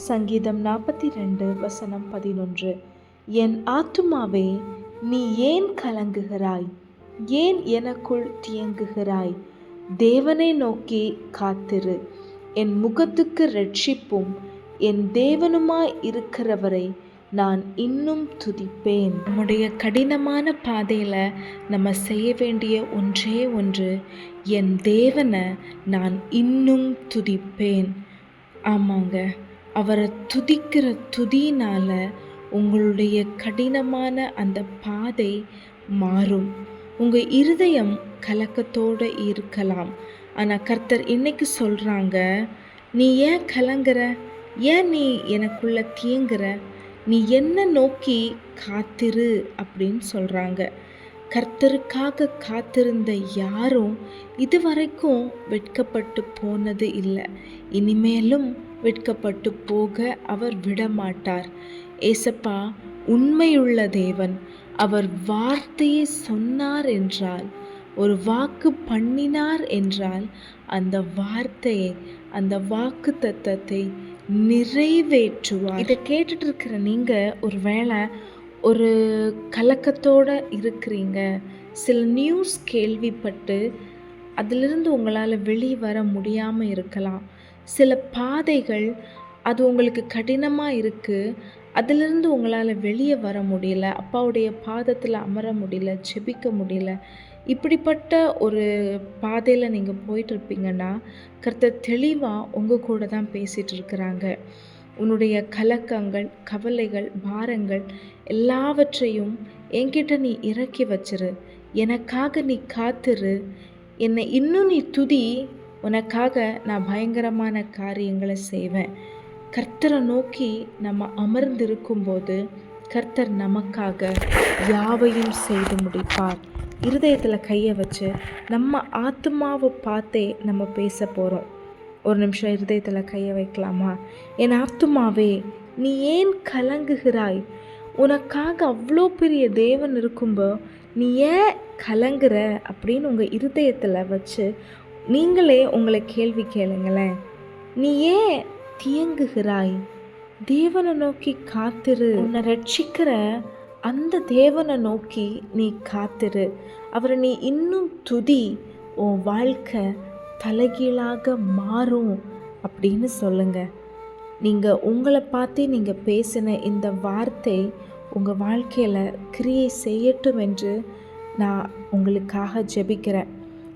சங்கீதம் நாற்பத்தி ரெண்டு வசனம் பதினொன்று. என் ஆத்துமாவே நீ ஏன் கலங்குகிறாய்? ஏன் எனக்குள் தியங்குகிறாய்? தேவனை நோக்கி காத்திரு. என் முகத்துக்கு ரட்சிப்பும் என் தேவனுமாய் இருக்கிறவரை நான் இன்னும் துதிப்பேன். நம்முடைய கடினமான பாதையில் நம்ம செய்ய வேண்டிய ஒன்றே ஒன்று என் தேவனை நான் இன்னும் துதிப்பேன். ஆமாங்க. அவரை துதிக்கிற துதியினால் உங்களுடைய கடினமான அந்த பாதை மாறும். உங்கள் இருதயம் கலக்கத்தோடு இருக்கலாம். ஆனால் கர்த்தர் இன்னைக்கு சொல்கிறாங்க நீ ஏன் கலங்குற? ஏன் நீ எனக்குள்ள தீங்குற? நீ என்ன நோக்கி காத்திரு? அப்படின்னு சொல்கிறாங்க கர்த்தருக்காக காத்திருந்த யாரும் இதுவரைக்கும் வெட்கப்பட்டு போனது இல்லை. இனிமேலும் வெட்கப்பட்டு போக அவர் விடமாட்டார். ஏசப்பா உண்மையுள்ள தேவன் அவர் வார்த்தையை சொன்னார் என்றால் ஒரு வாக்கு பண்ணினார் என்றால் அந்த வார்த்தையை அந்த வாக்கு தத்தத்தை நிறைவேற்றுவார். இதை கேட்டுட்டு இருக்கிற நீங்கள் ஒரு வேளை ஒரு கலக்கத்தோடு இருக்கிறீங்க. சில நியூஸ் கேள்விப்பட்டு அதிலிருந்து உங்களால் வெளியே வர முடியாமல் இருக்கலாம். சில பாதைகள் அது உங்களுக்கு கடினமாக இருக்குது அதிலிருந்து உங்களால் வெளியே வர முடியல. அப்பாவுடைய பாதத்தில் அமர முடியல ஜெபிக்க முடியல. இப்படிப்பட்ட ஒரு பாதையில் நீங்கள் போயிட்டுருப்பீங்கன்னா கர்த்தர் தெளிவாக உங்கள் கூட தான் பேசிகிட்டு இருக்கிறாங்க. உன்னுடைய கலக்கங்கள் கவலைகள் பாரங்கள் எல்லாவற்றையும் என்கிட்ட நீ இறக்கி வச்சிரு. எனக்காக நீ காத்துரு. என்னை இன்னும் நீ துதி உனக்காக நான் பயங்கரமான காரியங்களை செய்வேன். கர்த்தரை நோக்கி நம்ம அமர்ந்திருக்கும்போது கர்த்தர் நமக்காக யாவையும் செய்து முடிப்பார். இருதயத்தில் கையை வச்சு நம்ம ஆத்மாவை பார்த்தே நம்ம பேச போகிறோம் ஒரு நிமிஷம் இருதயத்தில் கையை வைக்கலாமா? என் ஆத்துமாவே நீ ஏன் கலங்குகிறாய்? உனக்காக அவ்வளோ பெரிய தேவன் இருக்கும்போ நீ ஏன் கலங்குற அப்படின்னு உங்கள் இருதயத்தில் வச்சு நீங்களே உங்களை கேள்வி கேளுங்களேன். நீ ஏன் தியங்குகிறாய் தேவனை நோக்கி காத்திரு. உன்னை ரட்சிக்கிற அந்த தேவனை நோக்கி நீ காத்திரு. அவரை நீ இன்னும் துதி. உன் வாழ்க்கை தலைகீழாக மாறும் அப்படின்னு சொல்லுங்க. நீங்கள் உங்களை பார்த்தே நீங்கள் பேசின இந்த வார்த்தை உங்கள் வாழ்க்கையில் கிரியை செய்யட்டும் என்று நான் உங்களுக்காக ஜெபிக்கிறேன்.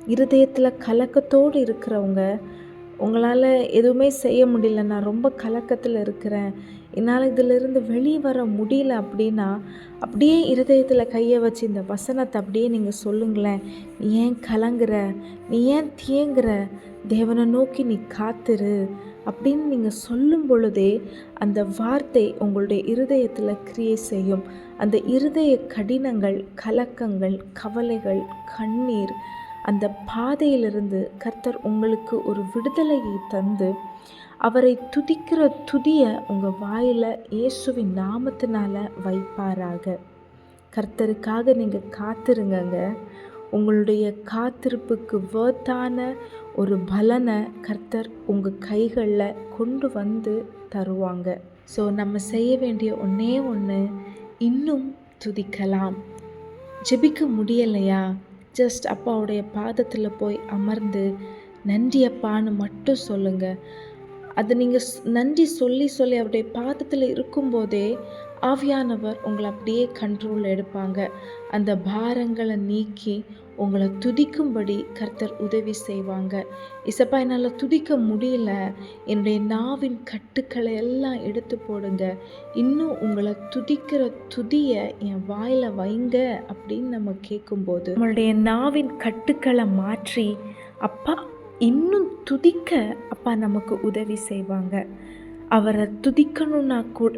இருதயத்தில் கலக்கத்தோடு இருக்கிறவங்க உங்களால் எதுவுமே செய்ய முடியல நான் ரொம்ப கலக்கத்தில் இருக்கிறேன் என்னால் இதிலிருந்து வெளியே வர முடியல அப்படின்னா அப்படியே இருதயத்தில் கையை வச்சு இந்த வசனத்தை அப்படியே நீங்கள் சொல்லுங்களேன். நீ ஏன் கலங்குற? நீ ஏன் தேங்குற? தேவனை நோக்கி நீ காத்துரு அப்படின்னு நீங்கள் சொல்லும் பொழுதே அந்த வார்த்தை உங்களுடைய இருதயத்தில் கிரியை செய்யும். அந்த இருதய கடினங்கள் கலக்கங்கள் கவலைகள் கண்ணீர் அந்த பாதையிலிருந்து கர்த்தர் உங்களுக்கு ஒரு விடுதலையை தந்து அவரை துதிக்கிற துதியை உங்கள் வாயில் இயேசுவின் நாமத்தினால் வைப்பாராக. கர்த்தருக்காக நீங்கள் காத்திருங்கங்க. உங்களுடைய காத்திருப்புக்கு வேர்த்தான ஒரு பலனை கர்த்தர் உங்கள் கைகளில் கொண்டு வந்து தருவாங்க. ஸோ நம்ம செய்ய வேண்டிய ஒன்றே ஒன்று இன்னும் துதிக்கலாம். ஜெபிக்க முடியலையா? ஜஸ்ட் அப்பாவுடைய பாதத்தில் போய் அமர்ந்து நன்றி அப்பான்னு மட்டும் சொல்லுங்கள் அது நீங்கள் நன்றி சொல்லி சொல்லி அவருடைய பாதத்தில் இருக்கும்போதே ஆவியானவர் உங்களை அப்படியே கண்ட்ரோல் எடுப்பாங்க. அந்த பாரங்களை நீக்கி உங்களை துதிக்கும்படி கர்த்தர் உதவி செய்வாங்க. இசப்பா என்னால் துதிக்க முடியல. என்னுடைய நாவின் கட்டுக்களை எல்லாம் எடுத்து போடுங்க. இன்னும் உங்களை துதிக்கிற துதியை என் வாயில் வைங்க அப்படின்னு நம்ம கேட்கும்போது நம்மளுடைய நாவின் கட்டுக்களை மாற்றி அப்பா இன்னும் துதிக்க அப்பா நமக்கு உதவி செய்வாங்க. அவரை துதிக்கணும்னா கூட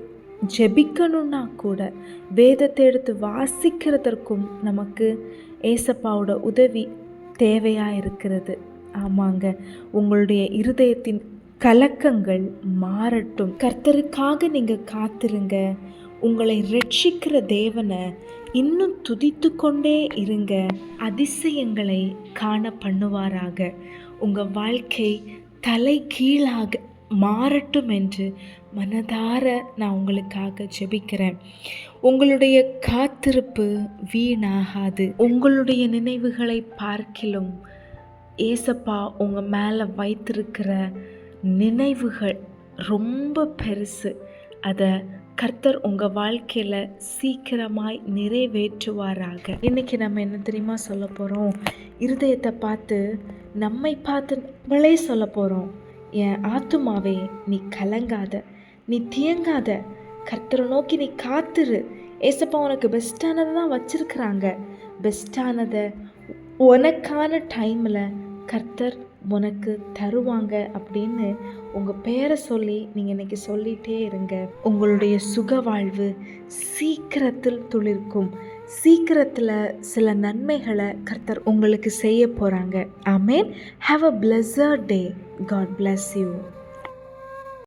ஜெபிக்கணும்னா கூட வேதத்தை எடுத்து வாசிக்கிறதற்கும் நமக்கு ஏசப்பாவோட உதவி தேவையாக இருக்கிறது ஆமாங்க. உங்களுடைய இருதயத்தின் கலக்கங்கள் மாறட்டும். கர்த்தருக்காக நீங்கள் காத்திருங்க. உங்களை ரட்சிக்கிற தேவனை இன்னும் துதித்து கொண்டே இருங்க. அதிசயங்களை காண பண்ணுவாராக. உங்கள் வாழ்க்கை தலை கீழாக மாறட்டும் என்று மனதார நான் உங்களுக்காக ஜெபிக்கிறேன். உங்களுடைய காத்திருப்பு வீணாகாது. உங்களுடைய நினைவுகளை பார்க்கிலும் ஏசப்பா உங்கள் மேலே வைத்திருக்கிற நினைவுகள் ரொம்ப பெருசு. அதை கர்த்தர் உங்கள் வாழ்க்கையில் சீக்கிரமாய் நிறைவேற்றுவாராக. இன்றைக்கி நம்ம என்ன தெரியுமா சொல்ல போகிறோம் இருதயத்தை பார்த்து நம்மை பார்த்து நம்மளே சொல்ல போகிறோம் என் ஆத்துமாவே நீ கலங்காத. நீ தியங்காத. கர்த்தரை நோக்கி நீ காத்துரு. ஏசப்பா உனக்கு பெஸ்ட்டானதை தான் வச்சுருக்குறாங்க. பெஸ்ட்டானதை உனக்கான டைமில் கர்த்தர் உனக்கு தருவாங்க அப்படின்னு உங்கள் பேரை சொல்லி நீங்கள் இன்னைக்கு சொல்லிகிட்டே இருங்க. உங்களுடைய சுக வாழ்வு சீக்கிரத்தில் துளிர்க்கும். சீக்கிரத்தில் சில நன்மைகளை கர்த்தர் உங்களுக்கு செய்ய போகிறாங்க ஆமேன் have a blessed day God bless you